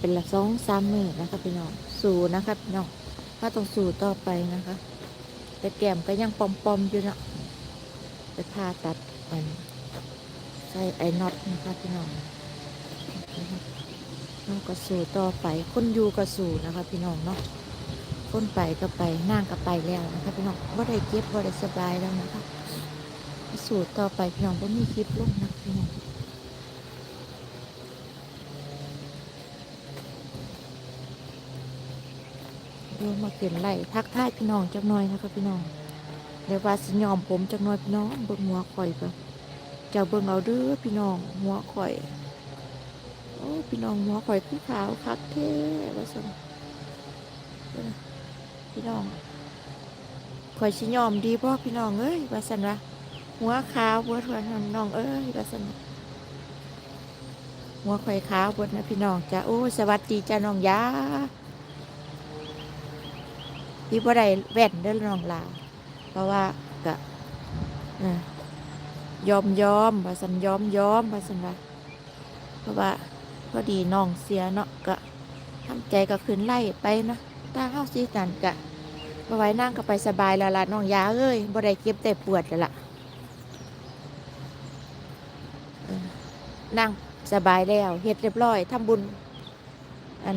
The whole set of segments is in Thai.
เป็นละสองสามมือนะคะพี่น้องสู่นะคะพี่น้องถ้าต้องสู่ต่อไปนะคะ แต่แก้มก็ยังปอมๆอยู่เนาะไปผ่าตัดมันใส่ไอ้น็อตนะคะพี่น้องน้องก็สู่ต่อไปคนอยู่ก็สู่นะคะ พี่น้องเนาะคนไปก็ไปนั่งก็ไปแล้วนะคะพี่น้องว่าได้เก็บว่าได้สบายแล้วนะคะ สู่ต่อไปพี่น้องก็มีคลิปลงนะพี่น้อง เดี๋ยวมาเกินไล่ทักทายพี่น้องจักหน่อยนะคะพี่น้องเดี๋ยวว่าสิยอมผมจักหน่อยพี่น้องเบิ่งหัวข่อยก็เจ้าเบิ่งเอาเด้อพี่น้องหัวข่อยโอ้พี่น้องหัวข่อยคือขาวคักเท่ว่าซั่นพี่น้องข่อยสิยอมดีบ่พี่น้องเอ้ยว่าซั่นว่าหัวขาวเบิดว่านน้องเอ้ยว่าซั่นหัวข่อยขาวเบิดนะพี่น้องจ้าโอ้สวัสดีจ้าน้องยา ที่บ่ได้แว่นเด้อน้องลาเพราะว่าก็ยอมยอมว่าสันยอมยอมว่าสันว่าเพราะว่าพอดีน้องเสียเนาะก็ทำใจก็ขึ้นไล่ไปนะถ้าเฮาสินั่นก็บ่ไว้นั่งก็ไปสบายแล้วล่ะน้องยาเอ้ยบ่ได้เก็บแต่ปวดแล้วล่ะนั่งสบายแล้วเฮ็ดเรียบร้อยทำบุญ อัน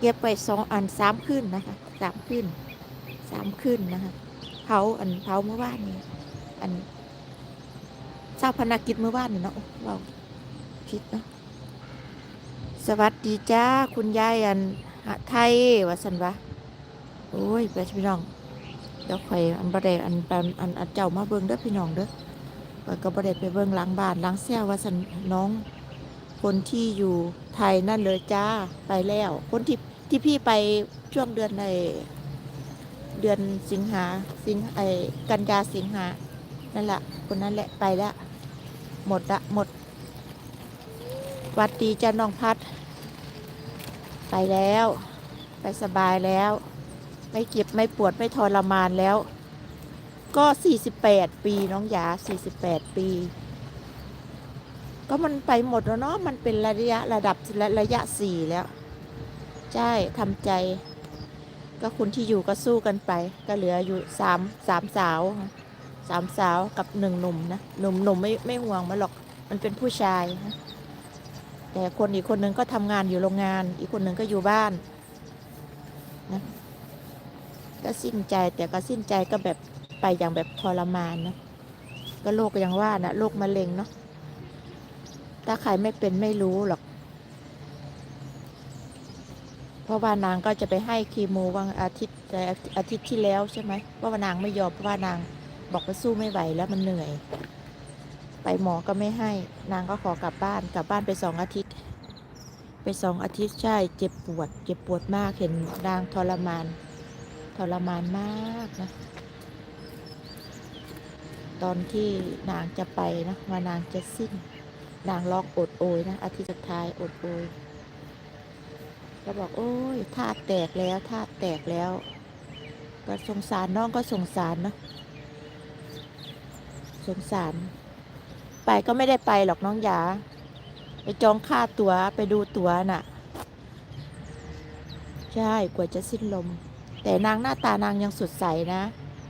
เก็บไปสองอันสามขึ้นนะคะ สามขึ้นสามขึ้นนะคะเผาอันเผาเมื่อวานนี้อันเจ้าพนักกิจเมื่อวานนี่เนาะเราคิดเนาะสวัสดีจ้าคุณยายอันไทยวาสันวะโอ้ยไปพี่น้องเดี๋ยวข่อยอันบไดอันอันอันอันเจ้ามาเบิ่งเด้อพี่น้องเด้อข่อยก็บไดไปเบิ่งหลังบ้านหลังแซวว่าสันน้อง คนที่อยู่ไทยนั่นเลยจ้าไปแล้วคนที่ ที่พี่ไปช่วงเดือนในเดือนสิงหาสิงไอกันยาสิงหานั่นแหละคนนั้นแหละไปแล้ว หมดละหมด วัดดีจ้าน้องพัด ไปแล้ว ไปสบายแล้ว ไม่เจ็บไม่ปวดไม่ทรมานแล้ว ก็ 48 ปีน้องยา 48 ปี ก็มันไปหมดแล้วเนาะมันเป็นระยะระดับระระยะสี่แล้ว ใช่ทำใจ ก็คุณที่อยู่ก็สู้กันไป ก็เหลืออยู่สามสามสาวสามสาวกับหนึ่งหนุ่มนะหนุ่มหนุ่มไม่ไม่ห่วงมันหรอกมันเป็นผู้ชายนะแต่คนอีกคนนึงก็ทำงานอยู่โรงงาน อีกคนนึงก็อยู่บ้านนะก็สิ้นใจแต่ก็สิ้นใจก็แบบไปอย่างแบบทรมานนะก็โรคอย่างว่านะโรคมะเร็งเนาะถ้าใครไม่เป็นไม่รู้หรอก เพราะว่านางก็จะไปให้คีโมวันอาทิตย์แต่อาทิตย์ที่แล้วใช่ไหมเพราะว่านางไม่ยอมเพราะว่านางบอกว่าสู้ไม่ไหวแล้วมันเหนื่อย ไปหมอก็ไม่ให้ นางก็ขอกลับบ้านกลับบ้านไปสองอาทิตย์ ไปสองอาทิตย์ใช่เจ็บปวด เจ็บปวดมากเห็นนางทรมาน ทรมานมากนะตอนที่นางจะไปนะว่านางจะสิ้น นางร้องอดโอยนะอาทิตย์สุดท้ายอดโอย ก็บอกโอ้ยธาตุแตกแล้วธาตุแตกแล้ว ก็สงสารน้องก็สงสารเนอะสงสาร ไปก็ไม่ได้ไปหรอกน้องยาไปจองค่าตั๋วไปดูตั๋วน่ะ ใช่กว่าจะสิ้นลม แต่นางหน้าตานางยังสดใสนะ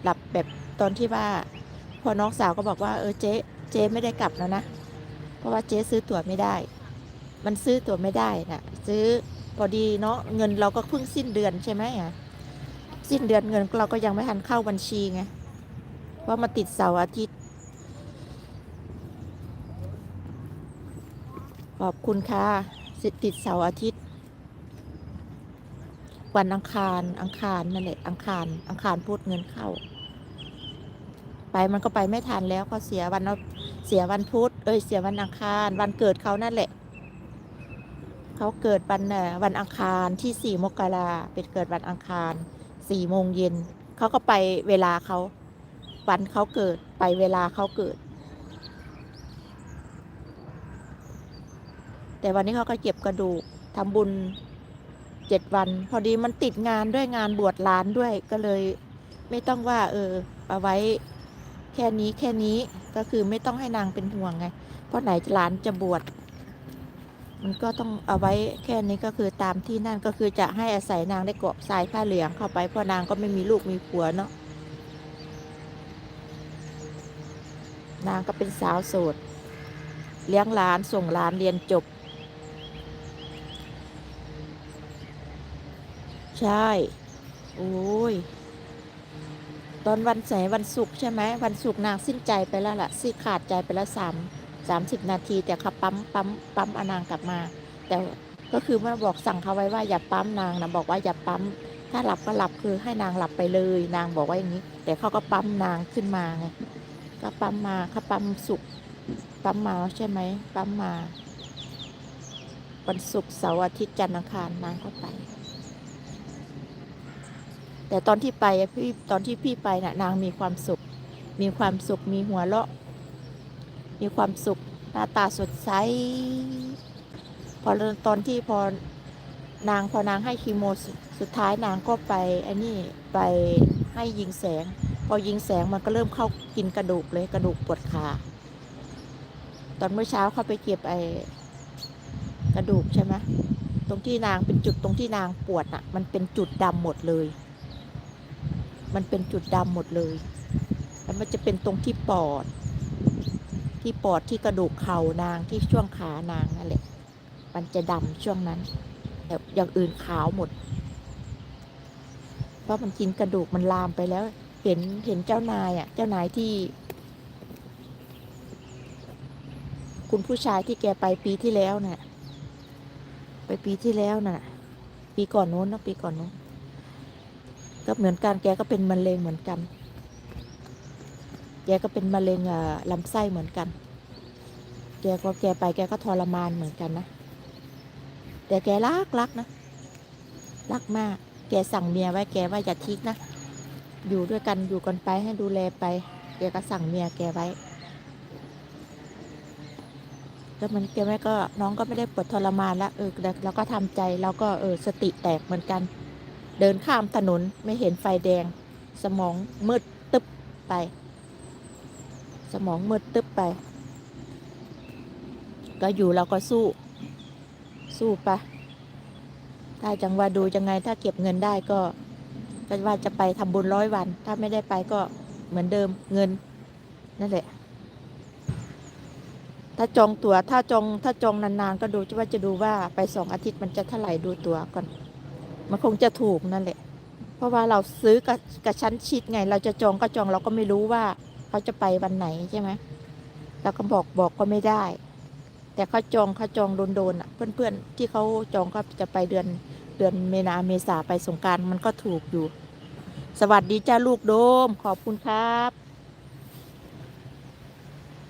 หลับแบบตอนที่ว่า พอน้องสาวก็บอกว่าเออเจ๊เจ๊ไม่ได้กลับแล้วนะ เพราะว่าเจ๊ซื้อตั๋วไม่ได้ มันซื้อตั๋วไม่ได้น่ะ ซื้อ พอดีเนาะเงินเราก็เพิ่งสิ้นเดือนใช่ไหมอะสิ้นเดือนเงินเราก็ยังไม่ทันเข้าบัญชีไงเพราะมาติดเสาร์อาทิตย์ ขอบคุณค่ะสิติดเสาร์อาทิตย์ วันอังคารอังคารนั่นแหละอังคารอังคารพูดเงินเข้า ไปมันก็ไปไม่ทันแล้วเขาเสียวันเอาเสียวันพุธเอ้ยเสียวันอังคาร วันเกิดเขานั่นแหละ เขาเกิดวันวันอังคารที่สี่มกราเป็นเกิดวันอังคารสี่โมงเย็นเขาก็ไปเวลาเขาวันเขาเกิดไปเวลาเขาเกิด แต่วันนี้เขาก็เก็บกระดูกทำบุญเจ็ดวัน พอดีมันติดงานด้วยงานบวชหลานด้วยก็เลย ไม่ต้องว่า เออเอาไว้แค่นี้แค่นี้ก็คือไม่ต้องให้นางเป็นห่วงไง เพราะไหนหลานจะบวช มันก็ต้องเอาไว้แค่นี้ก็คือตามที่นั่นก็คือจะให้อาศัยนางได้เกาะทรายผ้าเหลืองเข้าไปเพราะนางก็ไม่มีลูกมีผัวเนาะนางก็เป็นสาวโสดเลี้ยงหลานส่งหลานเรียนจบ ใช่ โอ้ย ตอนวันไหนวันศุกร์ใช่ไหมวันศุกร์นางสิ้นใจไปแล้วล่ะ สิ้นขาดใจไปแล้วสาม สามสิบนาที แต่เขาปั๊มปั๊มปั๊มอนางกลับมา แต่ก็คือมื่อบอกสั่งเขาไว้ว่าอย่าปั๊มนางนะบอกว่าอย่าปั๊ม ถ้าหลับก็หลับคือให้นางหลับไปเลย นางบอกว่าอย่างนี้ แต่เขาก็ปั๊มนางขึ้นมาไงก็ปั๊มมาเขาปั๊มสุกปั๊มมาใช่ไหมปั๊มมาวันศุกร์เสาร์อาทิตย์จันทร์อังคารนางก็ไป แต่ตอนที่ไปพี่ตอนที่พี่ไปน่ะ นางมีความสุข มีความสุขมีหัวเราะ มีความสุขหน้าตาสดใส พอตอนที่พอนางพอนางให้คีโมสุสุดท้ายนางก็ไปอันนี้ไปให้ยิงแสง พอยิงแสงมันก็เริ่มเข้ากินกระดูกเลยกระดูกปวดขาตอนเมื่อเช้าเข้าไปเก็บไอ้กระดูกใช่ไหมตรงที่นางเป็นจุดตรงที่นางปวดอะ มันเป็นจุดดำหมดเลย มันเป็นจุดดำหมดเลย แล้วมันจะเป็นตรงที่ปอด ที่ปอดที่กระดูกเข่านางที่ช่วงขานางนั่นแหละ มันจะดำช่วงนั้นแต่อย่างอื่นขาวหมด เพราะมันกินกระดูกมันลามไปแล้ว เห็นเห็นเจ้านายอะ เจ้านายที่ คุณผู้ชายที่แกไปปีที่แล้วน่ะ ไปปีที่แล้วน่ะ ปีก่อนโน้นนะปีก่อนโน้นก็เหมือนกันแกก็เป็นมะเร็งเหมือนกัน แกก็เป็นมะเร็งลำไส้เหมือนกัน แกก็แกไปแกก็ทรมานเหมือนกันนะ แต่แกรักรักนะ รักมาก แกสั่งเมียไว้แกว่าอย่าทิ้งนะ อยู่ด้วยกันอยู่กันไปให้ดูแลไป แกก็สั่งเมียแกไว้ก็มันแกไม่ก็น้องก็ไม่ได้ปวดทรมานล้วเออเราก็ทำใจเราก็เออสติแตกเหมือนกัน เดินข้ามถนนไม่เห็นไฟแดง สมองมืดตึ๊บไป สมองมืดตึ๊บไป ก็อยู่เราก็สู้ สู้ไปถ้าจังว่าดูยังไงถ้าเก็บเงินได้ก็ก็ว่าจะไปทำบุญร้อยวัน ถ้าไม่ได้ไปก็เหมือนเดิมเงินนั่นแหละ ถ้าจองตัว๋วถ้าจองถ้าจองนานๆ ก็ดูว่าจะดูว่าไปสองอาทิตย์มันจะเท่าไหร่ดูตั๋วก่อน มันคงจะถูกนั่นแหละ เพราะว่าเราซื้อกับกับชั้นชิดไง เราจะจองก็จองเราก็ไม่รู้ว่า เขาจะไปวันไหนใช่ไหมเราก็บอกบอกก็ไม่ได้ แต่เขาจองเขาจองโดนๆอะ เพื่อนๆที่เขาจองก็จะไปเดือนเดือนเมนาเมษาไปสงการมันก็ถูกอยู่ สวัสดีจ้าลูกโดม ขอบคุณครับ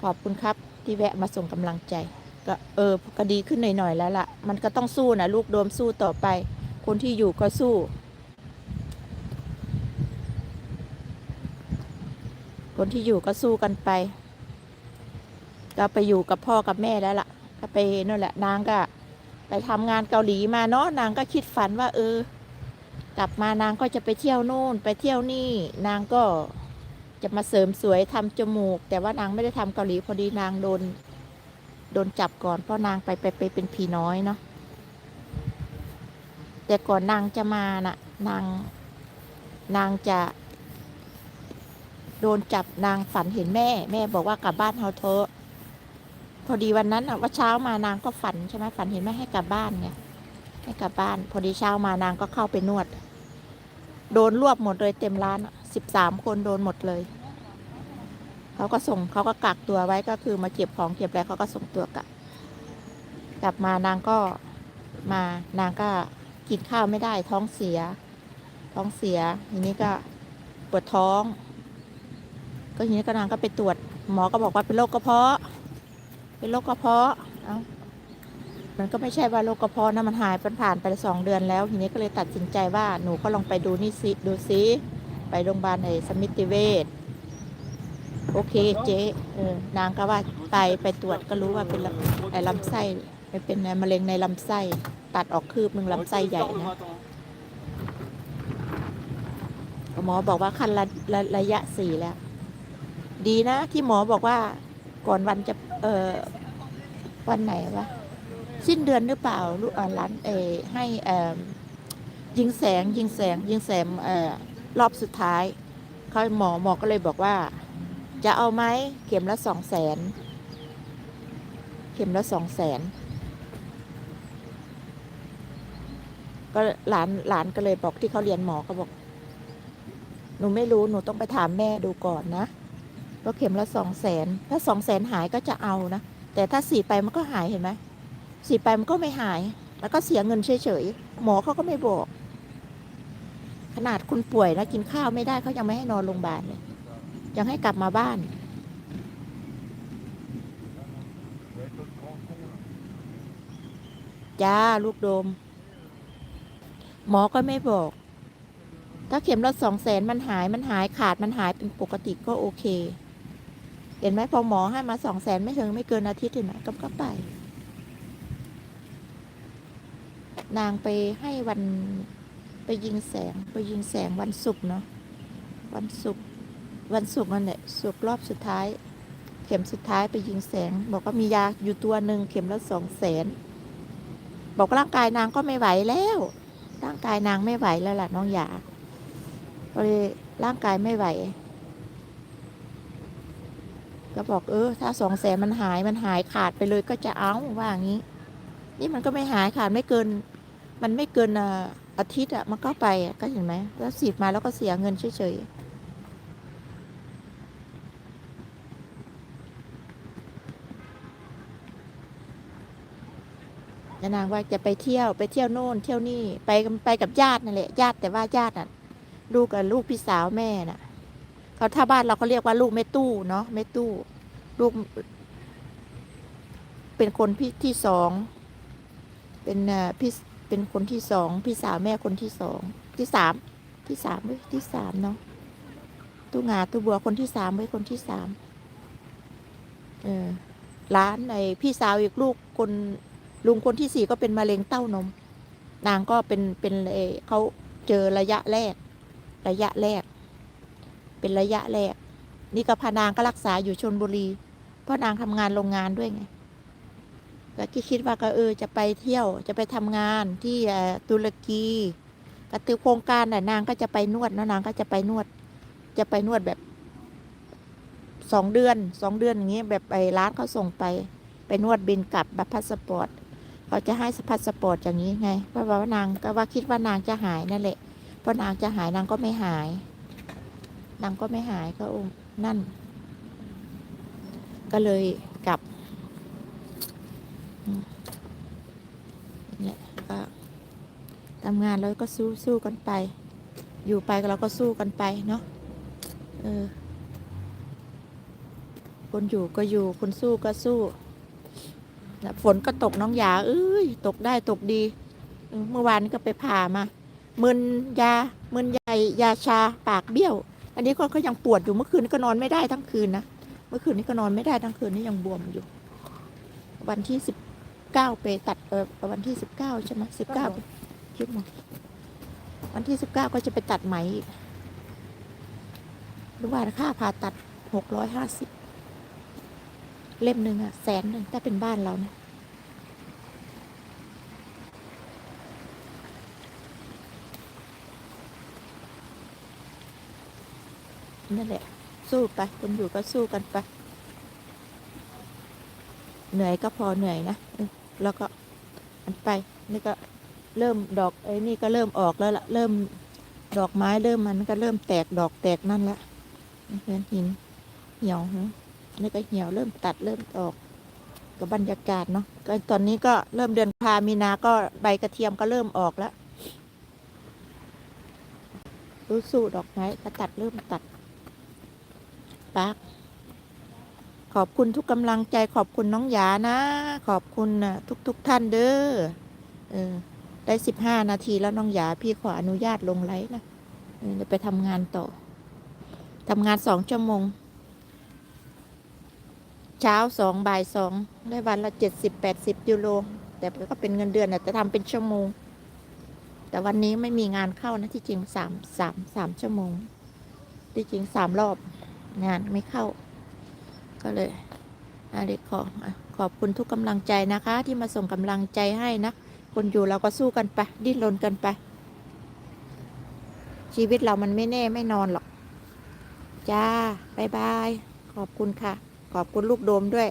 ขอบคุณครับที่แวะมาส่งกำลังใจ ก็เออก็ดีขึ้นหน่อยๆแล้วล่ะ มันก็ต้องสู้นะลูกโดมสู้ต่อไป คนที่อยู่ก็สู้ คนที่อยู่ก็สู้กันไป ก็ไปอยู่กับพ่อกับแม่แล้วล่ะ ก็ไปนั่นแหละนางก็ ไปทำงานเกาหลีมาเนาะนางก็คิดฝันว่า เออ กลับมานางก็จะไปเที่ยวนู่น ไปเที่ยวนี่ นางก็จะมาเสริมสวยทำจมูก แต่ว่านางไม่ได้ทำเกาหลีพอดีนางโดนโดนจับก่อนเพราะนางไปไปไปเป็นผีน้อยเนาะแต่ก่อนนางจะมาน่ะนางนางจะ โดนจับนางฝันเห็นแม่ แม่บอกว่ากลับบ้านเฮาเถอะพอดีวันนั้นอะว่าเช้ามานางก็ฝันใช่ไหมฝันเห็นแม่ให้กลับบ้านไงให้กลับบ้าน พอดีเช้ามานางก็เข้าไปนวด โดนรวบหมดเลยเต็มร้านสิบสามคนโดนหมดเลยเขาก็ส่งเขาก็กักตัวไว้ก็คือมาเก็บของเก็บอะไรเขาก็ส่งตัวกลับกลับมานางก็มานางก็กินข้าวไม่ได้ท้องเสีย ท้องเสียทีนี้ก็ปวดท้อง ก็ทีนี้ก็นางก็ไปตรวจหมอก็บอกว่าเป็นโรคกระเพาะ เป็นโรคกระเพาะเอ้ามันก็ไม่ใช่ว่าโรคกระเพาะนะมันหายมันผ่านไปสองเดือนแล้ว ทีนี้ก็เลยตัดสินใจว่าหนูก็ลองไปดูนี่สิดูซิไปโรงพยาบาลในสมิติเวชโอเคเจ๊เออนางก็ว่าไปไปตรวจก็รู้ว่าเป็นไอ้ลำไส้เป็นมะเร็งในลำไส้ ตัดออกคืบหนึ่งลำไส้ใหญ่นะหมอบอกว่าขั้นระระระยะสี่แล้ว ดีนะ ที่หมอบอกว่า ก่อนวันจะเออวันไหนวะสิ้นเดือนหรือเปล่าลูกอ่าร้านเอให้เออยิงแสงยิงแสง ยิงแสงเออรอบสุดท้ายเขาหมอหมอก็เลยบอกว่า จะเอาไหมเข็มละสองแสนเข็มละสองแสนก็หลานหลานก็เลยบอกที่เขาเรียนหมอก็บอก หนูไม่รู้หนูต้องไปถามแม่ดูก่อนนะ ว่าเข็มละสองแสนถ้าสองแสนหายก็จะเอานะ แต่ถ้าสีดไปมันก็หายเห็นไหมสีดไปมันก็ไม่หาย แล้วก็เสียเงินเฉยๆ หมอเขาก็ไม่บอก ขนาดคุณป่วยนะกินข้าวไม่ได้เขายังไม่ให้นอนโรงพยาบาลเลย ยังให้กลับมาบ้านจ้าลูกโดม หมอก็ไม่บอก ถ้าเข็มละสองแสนมันหายมันหายขาดมันหายเป็นปกติก็โอเค เห็นไหมพอหมอให้มาสองแสนไม่ถึงไม่เกินอาทิตย์เห็นไหมก็ก็ไป นางไปให้วันไปยิงแสงไปยิงแสงวันศุกร์เนาะวันศุกร์วันศุกร์นั่นแหละศุกร์รอบสุดท้าย เข็มสุดท้ายไปยิงแสง บอกว่ามียาอยู่ตัวหนึ่งเข็มละสองแสนบอกร่างกายนางก็ไม่ไหวแล้ว ร่างกายนางไม่ไหวแล้วล่ะน้องหยาก็เลยร่างกายไม่ไหว ก็บอกเออ ถ้าสองแสนมันหายมันหายขาดไปเลยก็จะเอาว่าอย่างนี้ นี่มันก็ไม่หายขาดไม่เกิน มันไม่เกินอ่าอาทิตย์อะมันก็ไปก็เห็นไหมแล้วสีดมาแล้วก็เสียเงินเฉยๆนางว่าจะไปเที่ยวไปเที่ยวโน่นเที่ยวนี่ไปกับไปกับญาตินั่นแหละญาติแต่ว่าญาติน่ะลูกกับลูกพี่สาวแม่น่ะ เขาถ้าบ้านเราเขาเรียกว่าลูกแม่ตู้เนาะแม่ตู้ ลูก เป็นคนพี่ที่สองเป็นพี่เป็นคนที่สองพี่สาวแม่คนที่สองที่สามที่สามเว้ยที่สามเนาะตู้งาตู้บัวคนที่สามเว้ยคนที่สามเออร้านในพี่สาวอีกลูกคนลุงคนที่สี่ก็เป็นมะเร็งเต้านม นางก็เป็นเป็นเอเขาเจอระยะแรก ระยะแรก เป็นระยะแรก นี่ก็พานางก็รักษาอยู่ชนบุรี เพราะนางทำงานโรงงานด้วยไงก็คิดว่าก็เออจะไปเที่ยวจะไปทำงานที่ตุรกีก็ติวโครงการน่ะนางก็จะไปนวดนะนางก็จะไปนวด จะไปนวดแบบสองเดือนสองเดือนอย่างเงี้ยแบบไปร้านเขาส่งไป ไปนวดบินกลับแบบพาสปอร์ตเขาจะให้พาสปอร์ตอย่างนี้ไงเพราะว่านางก็ว่าคิดว่านางจะหายนั่นแหละเพราะนางจะหายนางก็ไม่หาย นางก็ไม่หายก็องนั่น ก็เลยกลับเนี่ยก็ทำงานแล้วก็สู้สู้กันไป อยู่ไปเราก็สู้กันไปเนาะเออคนอยู่ก็อยู่คนสู้ก็สู้ฝนก็ตกน้องยาเอ้ยตกได้ตกดี เมื่อวานก็ไปผ่ามามึนยามึนใหญ่ยาชาปากเบี้ยว อันนี้ก็ก็ยังปวดอยู่เมื่อคืนนี้ก็นอนไม่ได้ทั้งคืนนะเมื่อคืนนี้ก็นอนไม่ได้ทั้งคืนนี้ยังบวมอยู่ วันที่สิบเก้าไปตัดเออวันที่สิบเก้าใช่ไหมสิบเก้าคิดมาวันที่สิบเก้าก็จะไปตัดไหมอีกรู้ว่าค่าผ่าตัดหกร้อยห้าสิบเล่มหนึ่งอะแสนหนึ่งถ้าเป็นบ้านเรานะ นั่นแหละ สู้ไปคนอยู่ก็สู้กันไป เหนื่อยก็พอเหนื่อยนะแล้วก็ันไป นี่ก็เริ่มดอกไอ้นี่ก็เริ่มออกแล้วละเริ่มดอกไม้เริ่มมันก็เริ่มแตกดอกแตกนั่นละเห็นหินเหี่ยวฮะนี่ก็เหี่ยวเริ่มตัดเริ่มออกกับบรรยากาศเนาะก็ตอนนี้ก็เริ่มเดือนพามีนาก็ใบกระเทียมก็เริ่มออกแล้วรู้สู้ดอกไม้ก็ตัดเริ่มตัด ปักขอบคุณทุกกำลังใจขอบคุณน้องหยานะ ขอบคุณนะทุกทุกท่านเด้อเออได้สิบห้านาทีแล้วน้องหยาพี่ขออนุญาตลงไลฟ์นะเดี๋ยวไปทำงานต่อทำงานสองชั่วโมง เช้าสองบ่ายสองได้วันละเจ็ดสิบแปดสิบยูโรแต่ก็เป็นเงินเดือนนะแต่ทำเป็นชั่วโมง แต่วันนี้ไม่มีงานเข้านะที่จริงสามสามสามชั่วโมง ที่จริงสามรอบ งานไม่เข้า ก็เลยอาเด็กขอขอบคุณทุกกำลังใจนะคะ ที่มาส่งกำลังใจให้นะ คนอยู่เราก็สู้กันไป ดิ้นรนกันไป ชีวิตเรามันไม่แน่ไม่นอนหรอก จ้าบายบาย ขอบคุณค่ะ ขอบคุณลูกโดมด้วย